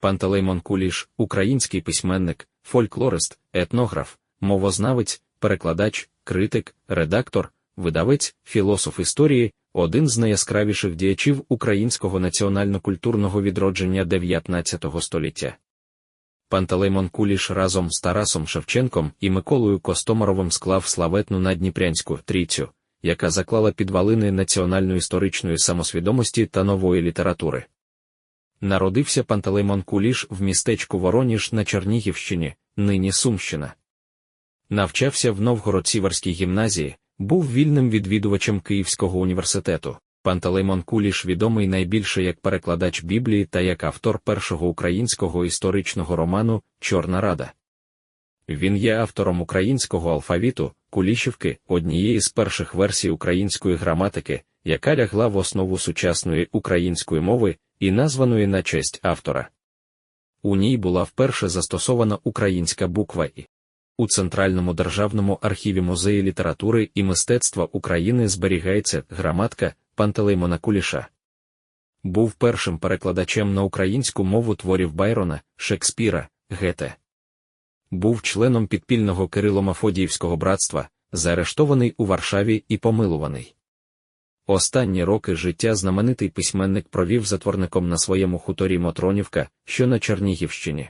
Пантелеймон Куліш, український письменник, фольклорист, етнограф, мовознавець, перекладач, критик, редактор, видавець, філософ історії, один з найяскравіших діячів українського національно-культурного відродження 19 століття. Пантелеймон Куліш разом з Тарасом Шевченком і Миколою Костомаровим склав славетну надніпрянську трійцю, яка заклала підвалини національно-історичної самосвідомості та нової літератури. Народився Пантелеймон Куліш в містечку Вороніж на Чернігівщині, нині Сумщина. Навчався в Новгород-Сіверській гімназії, був вільним відвідувачем Київського університету. Пантелеймон Куліш відомий найбільше як перекладач Біблії та як автор першого українського історичного роману Чорна Рада. Він є автором українського алфавіту, Кулішівки, однієї з перших версій української граматики, яка лягла в основу сучасної української мови і названої на честь автора. У ній була вперше застосована українська буква І. У Центральному державному архіві музею літератури і мистецтва України зберігається граматка Пантелеймона Куліша. Був першим перекладачем на українську мову творів Байрона, Шекспіра, Гете. Був членом підпільного Кирило-Мафодіївського братства, заарештований у Варшаві і помилуваний. Останні роки життя знаменитий письменник провів затворником на своєму хуторі Мотронівка, що на Чернігівщині.